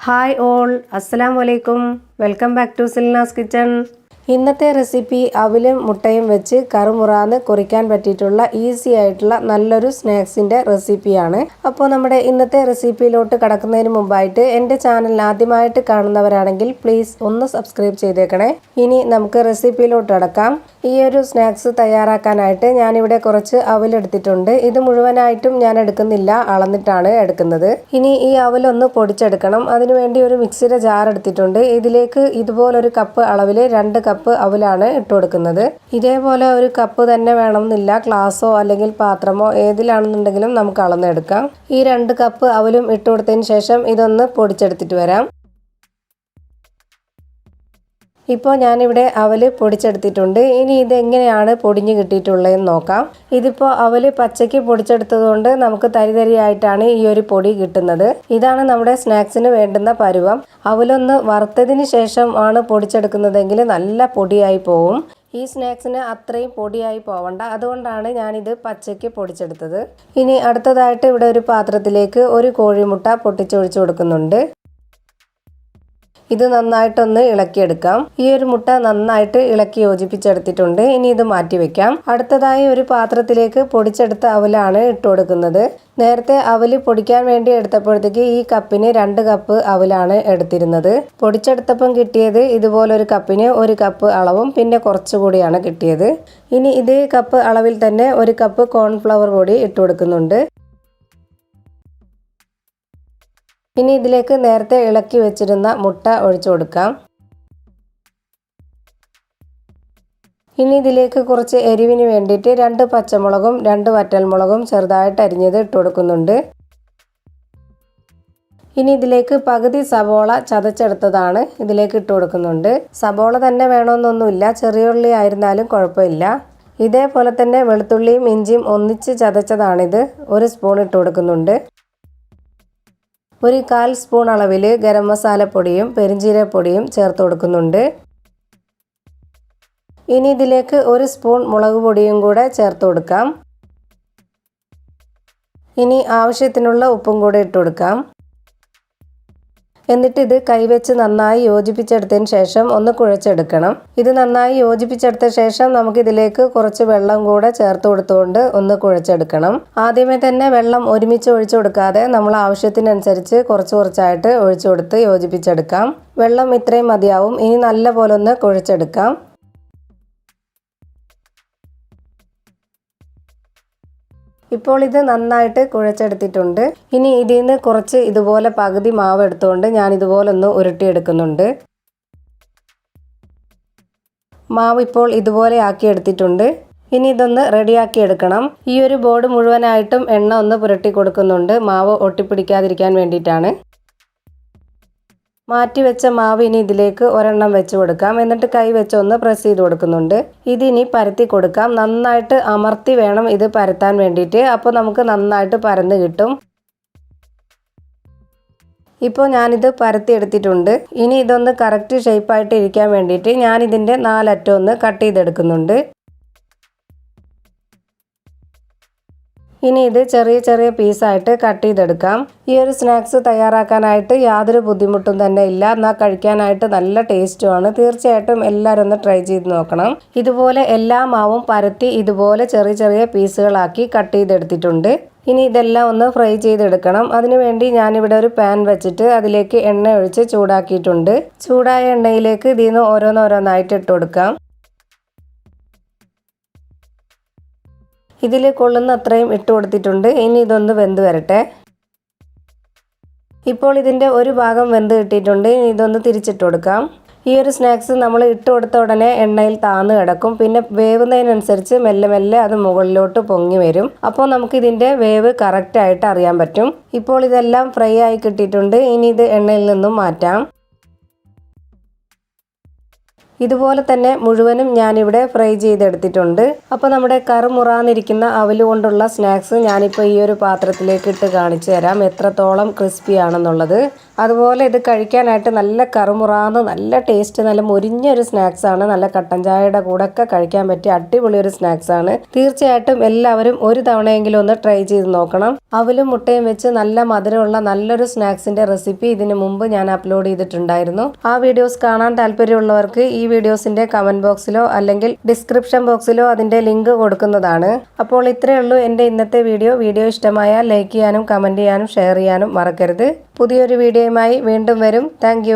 Hi all അസ്സലാം വലൈക്കും welcome back to Silna's kitchen ഇന്നത്തെ റെസിപ്പി അവിലും മുട്ടയും വെച്ച് കറുമുറാന്ന് കുറിക്കാൻ പറ്റിയിട്ടുള്ള ഈസി ആയിട്ടുള്ള നല്ലൊരു സ്നാക്സിന്റെ റെസിപ്പിയാണ്. അപ്പോൾ നമ്മുടെ ഇന്നത്തെ റെസിപ്പിയിലോട്ട് കടക്കുന്നതിന് മുമ്പായിട്ട് എന്റെ ചാനൽ ആദ്യമായിട്ട് കാണുന്നവരാണെങ്കിൽ പ്ലീസ് ഒന്ന് സബ്സ്ക്രൈബ് ചെയ്തേക്കണേ. ഇനി നമുക്ക് റെസിപ്പിയിലോട്ട് അടക്കാം. ഈ ഒരു സ്നാക്സ് തയ്യാറാക്കാനായിട്ട് ഞാനിവിടെ കുറച്ച് അവലെടുത്തിട്ടുണ്ട് ഇത് മുഴുവനായിട്ടും ഞാൻ എടുക്കുന്നില്ല അളന്നിട്ടാണ് എടുക്കുന്നത്. ഇനി ഈ അവലൊന്ന് പൊടിച്ചെടുക്കണം. അതിനുവേണ്ടി ഒരു മിക്സിയുടെ ജാർ എടുത്തിട്ടുണ്ട്. ഇതിലേക്ക് ഇതുപോലൊരു കപ്പ് അളവിൽ രണ്ട് കപ്പ് അവലാണ് ഇട്ട് കൊടുക്കുന്നത്. ഇതേപോലെ ഒരു കപ്പ് തന്നെ വേണമെന്നില്ല. ഗ്ലാസോ അല്ലെങ്കിൽ പാത്രമോ ഏതിലാണെന്നുണ്ടെങ്കിലും നമുക്ക് അളന്നെടുക്കാം. ഈ രണ്ട് കപ്പ് അവലും ഇട്ട് കൊടുത്തതിന് ശേഷം ഇതൊന്ന് പൊടിച്ചെടുത്തിട്ട് വരാം. ഇപ്പോൾ ഞാനിവിടെ അവൽ പൊടിച്ചെടുത്തിട്ടുണ്ട്. ഇനി ഇതെങ്ങനെയാണ് പൊടിഞ്ഞ് കിട്ടിയിട്ടുള്ളതെന്ന് നോക്കാം. ഇതിപ്പോൾ അവൽ പച്ചയ്ക്ക് പൊടിച്ചെടുത്തതുകൊണ്ട് നമുക്ക് തരിതരിയായിട്ടാണ് ഈ ഒരു പൊടി കിട്ടുന്നത്. ഇതാണ് നമ്മുടെ സ്നാക്സിന് വേണ്ടുന്ന പരുവം. അവലൊന്ന് വറുത്തതിന് ശേഷം ആണ് പൊടിച്ചെടുക്കുന്നതെങ്കിൽ നല്ല പൊടിയായി പോവും. ഈ സ്നാക്സിന് അത്രയും പൊടിയായി പോവണ്ട. അതുകൊണ്ടാണ് ഞാനിത് പച്ചയ്ക്ക് പൊടിച്ചെടുത്തത്. ഇനി അടുത്തതായിട്ട് ഇവിടെ ഒരു പാത്രത്തിലേക്ക് ഒരു കോഴിമുട്ട പൊട്ടിച്ചൊഴിച്ചു കൊടുക്കുന്നുണ്ട്. ഇത് നന്നായിട്ടൊന്ന് ഇളക്കിയെടുക്കാം. ഈ ഒരു മുട്ട നന്നായിട്ട് ഇളക്കി യോജിപ്പിച്ചെടുത്തിട്ടുണ്ട്. ഇനി ഇത് മാറ്റി വെക്കാം. അടുത്തതായി ഒരു പാത്രത്തിലേക്ക് പൊടിച്ചെടുത്ത അവലാണ് ഇട്ട് കൊടുക്കുന്നത്. നേരത്തെ അവൽ പൊടിക്കാൻ വേണ്ടി എടുത്തപ്പോഴത്തേക്ക് ഈ കപ്പിന് രണ്ട് കപ്പ് അവലാണ് എടുത്തിരുന്നത്. പൊടിച്ചെടുത്തപ്പം കിട്ടിയത് ഇതുപോലൊരു കപ്പിന് ഒരു കപ്പ് അളവും പിന്നെ കുറച്ചുകൂടിയാണ് കിട്ടിയത്. ഇനി ഇതേ കപ്പ് അളവിൽ തന്നെ ഒരു കപ്പ് കോൺഫ്ലവർ പൊടി ഇട്ട് കൊടുക്കുന്നുണ്ട്. ഇനി ഇതിലേക്ക് നേരത്തെ ഇളക്കി വെച്ചിരുന്ന മുട്ട ഒഴിച്ചു കൊടുക്കാം. ഇനി ഇതിലേക്ക് കുറച്ച് എരിവിന് വേണ്ടിയിട്ട് രണ്ട് പച്ചമുളകും രണ്ട് വറ്റൽമുളകും ചെറുതായിട്ട് അരിഞ്ഞത് ഇട്ട് കൊടുക്കുന്നുണ്ട്. ഇനി ഇതിലേക്ക് പകുതി സബോള ചതച്ചെടുത്തതാണ് ഇതിലേക്ക് ഇട്ട് കൊടുക്കുന്നുണ്ട്. സബോള തന്നെ വേണമെന്നൊന്നുമില്ല ചെറിയ ഉള്ളി ആയിരുന്നാലും കുഴപ്പമില്ല. ഇതേപോലെ തന്നെ വെളുത്തുള്ളിയും ഇഞ്ചിയും ഒന്നിച്ച് ചതച്ചതാണിത്. ഒരു സ്പൂൺ ഇട്ട് കൊടുക്കുന്നുണ്ട്. ഒരു കാൽ സ്പൂൺ അളവിൽ ഗരം മസാലപ്പൊടിയും പെരിഞ്ചീരപ്പൊടിയും ചേർത്ത് കൊടുക്കുന്നുണ്ട്. ഇനി ഇതിലേക്ക് ഒരു സ്പൂൺ മുളക് പൊടിയും കൂടെ ചേർത്ത് കൊടുക്കാം. ഇനി ആവശ്യത്തിനുള്ള ഉപ്പും കൂടെ ഇട്ട് കൊടുക്കാം. എന്നിട്ട് ഇത് കൈവച്ച് നന്നായി യോജിപ്പിച്ചെടുത്തതിന് ശേഷം ഒന്ന് കുഴച്ചെടുക്കണം. ഇത് നന്നായി യോജിപ്പിച്ചെടുത്ത ശേഷം നമുക്കിതിലേക്ക് കുറച്ച് വെള്ളം കൂടെ ചേർത്ത് കൊടുത്തുകൊണ്ട് ഒന്ന് കുഴച്ചെടുക്കണം. ആദ്യമേ തന്നെ വെള്ളം ഒരുമിച്ച് ഒഴിച്ചു കൊടുക്കാതെ നമ്മൾ ആവശ്യത്തിനനുസരിച്ച് കുറച്ച് കുറച്ചായിട്ട് ഒഴിച്ചു കൊടുത്ത് യോജിപ്പിച്ചെടുക്കാം. വെള്ളം ഇത്രയും മതിയാവും. ഇനി നല്ല പോലെ ഒന്ന് കുഴച്ചെടുക്കാം. ഇപ്പോൾ ഇത് നന്നായിട്ട് കുഴച്ചെടുത്തിട്ടുണ്ട്. ഇനി ഇതിൽ നിന്ന് കുറച്ച് ഇതുപോലെ പകുതി മാവ് എടുത്തുകൊണ്ട് ഞാൻ ഇതുപോലെ ഒന്ന് ഉരുട്ടിയെടുക്കുന്നുണ്ട് മാവ് ഇപ്പോൾ ഇതുപോലെ ആക്കി എടുത്തിട്ടുണ്ട്. ഇനി ഇതൊന്ന് റെഡിയാക്കി എടുക്കണം. ഈ ഒരു ബോർഡ് മുഴുവനായിട്ടും എണ്ണ ഒന്ന് പുരട്ടി കൊടുക്കുന്നുണ്ട്. മാവ് ഒട്ടിപ്പിടിക്കാതിരിക്കാൻ വേണ്ടിയിട്ടാണ്. മാറ്റി വെച്ച മാവ് ഇനി ഇതിലേക്ക് ഒരെണ്ണം വെച്ച് കൊടുക്കാം. എന്നിട്ട് കൈ വെച്ച് ഒന്ന് പ്രസ് ചെയ്ത് കൊടുക്കുന്നുണ്ട്. ഇതിനി പരത്തി കൊടുക്കാം. നന്നായിട്ട് അമർത്തി വേണം ഇത് പരത്താൻ വേണ്ടിയിട്ട്. അപ്പോൾ നമുക്ക് നന്നായിട്ട് പരന്ന് കിട്ടും. ഇപ്പോൾ ഞാനിത് പരത്തി എടുത്തിട്ടുണ്ട്. ഇനി ഇതൊന്ന് കറക്റ്റ് ഷേപ്പായിട്ട് ഇരിക്കാൻ വേണ്ടിയിട്ട് ഞാനിതിന്റെ നാലറ്റം ഒന്ന് കട്ട് ചെയ്തെടുക്കുന്നുണ്ട്. ഇനി ഇത് ചെറിയ ചെറിയ പീസായിട്ട് കട്ട് ചെയ്തെടുക്കാം. ഈ ഒരു സ്നാക്സ് തയ്യാറാക്കാനായിട്ട് യാതൊരു ബുദ്ധിമുട്ടും തന്നെ ഇല്ല. എന്നാൽ കഴിക്കാനായിട്ട് നല്ല ടേസ്റ്റുമാണ് തീർച്ചയായിട്ടും എല്ലാവരും ഒന്ന് ട്രൈ ചെയ്ത് നോക്കണം. ഇതുപോലെ എല്ലാ മാവും പരത്തി ഇതുപോലെ ചെറിയ ചെറിയ പീസുകളാക്കി കട്ട് ചെയ്തെടുത്തിട്ടുണ്ട്. ഇനി ഇതെല്ലാം ഒന്ന് ഫ്രൈ ചെയ്തെടുക്കണം. അതിനുവേണ്ടി ഞാനിവിടെ ഒരു പാൻ വെച്ചിട്ട് അതിലേക്ക് എണ്ണ ഒഴിച്ച് ചൂടാക്കിയിട്ടുണ്ട്. ചൂടായ എണ്ണയിലേക്ക് ഇതിൽ നിന്ന് ഓരോന്നോരോന്നായിട്ട് ഇട്ട് കൊടുക്കാം. ഇതിൽ കൊള്ളുന്ന അത്രയും ഇട്ട് കൊടുത്തിട്ടുണ്ട്. ഇനി ഇതൊന്ന് വെന്ത് വരട്ടെ. ഇപ്പോൾ ഇതിന്റെ ഒരു ഭാഗം വെന്ത് കിട്ടിയിട്ടുണ്ട്. ഇനി ഇതൊന്ന് തിരിച്ചിട്ട് കൊടുക്കാം. ഈ ഒരു സ്നാക്സ് നമ്മൾ ഇട്ട് കൊടുത്ത ഉടനെ എണ്ണയിൽ താന്ന് കിടക്കും. പിന്നെ വേവുന്നതിനനുസരിച്ച് മെല്ലെ മെല്ലെ അത് മുകളിലോട്ട് പൊങ്ങി വരും. അപ്പോൾ നമുക്ക് ഇതിന്റെ വേവ് കറക്റ്റായിട്ട് അറിയാൻ പറ്റും. ഇപ്പോൾ ഇതെല്ലാം ഫ്രൈ ആയി കിട്ടിയിട്ടുണ്ട്. ഇനി ഇത് എണ്ണയിൽ നിന്നും മാറ്റാം. ഇതുപോലെ തന്നെ മുഴുവനും ഞാനിവിടെ ഫ്രൈ ചെയ്തെടുത്തിട്ടുണ്ട്. അപ്പോൾ നമ്മുടെ കറുമുറാന്നിരിക്കുന്ന അവൽ കൊണ്ടുള്ള സ്നാക്സ് ഞാനിപ്പോൾ ഈ ഒരു പാത്രത്തിലേക്ക് ഇട്ട് കാണിച്ചു തരാം. എത്രത്തോളം ക്രിസ്പി ആണെന്നുള്ളത് അതുപോലെ ഇത് കഴിക്കാനായിട്ട് നല്ല കറുമുറാന്ന് നല്ല ടേസ്റ്റ് നല്ല മുരിഞ്ഞൊരു സ്നാക്സാണ് നല്ല കട്ടൻ ചായയുടെ കൂടെ ഒക്കെ കഴിക്കാൻ പറ്റിയ അടിപൊളി ഒരു സ്നാക്സ് ആണ്. തീർച്ചയായിട്ടും എല്ലാവരും ഒരു തവണയെങ്കിലും ഒന്ന് ട്രൈ ചെയ്ത് നോക്കണം. അവലും മുട്ടയും വെച്ച് നല്ല മധുരമുള്ള നല്ലൊരു സ്നാക്സിന്റെ റെസിപ്പി ഇതിനു മുമ്പ് ഞാൻ അപ്ലോഡ് ചെയ്തിട്ടുണ്ടായിരുന്നു. ആ വീഡിയോസ് കാണാൻ താല്പര്യമുള്ളവർക്ക് ഈ വീഡിയോസിന്റെ കമന്റ് ബോക്സിലോ അല്ലെങ്കിൽ ഡിസ്ക്രിപ്ഷൻ ബോക്സിലോ അതിന്റെ ലിങ്ക് കൊടുക്കുന്നതാണ്. അപ്പോൾ ഇത്രയേ ഉള്ളൂ എന്റെ ഇന്നത്തെ വീഡിയോ വീഡിയോ ഇഷ്ടമായാൽ ലൈക്ക് ചെയ്യാനും കമന്റ് ചെയ്യാനും ഷെയർ ചെയ്യാനും മറക്കരുത്. പുതിയൊരു വീഡിയോയുമായി വീണ്ടും വരും. താങ്ക്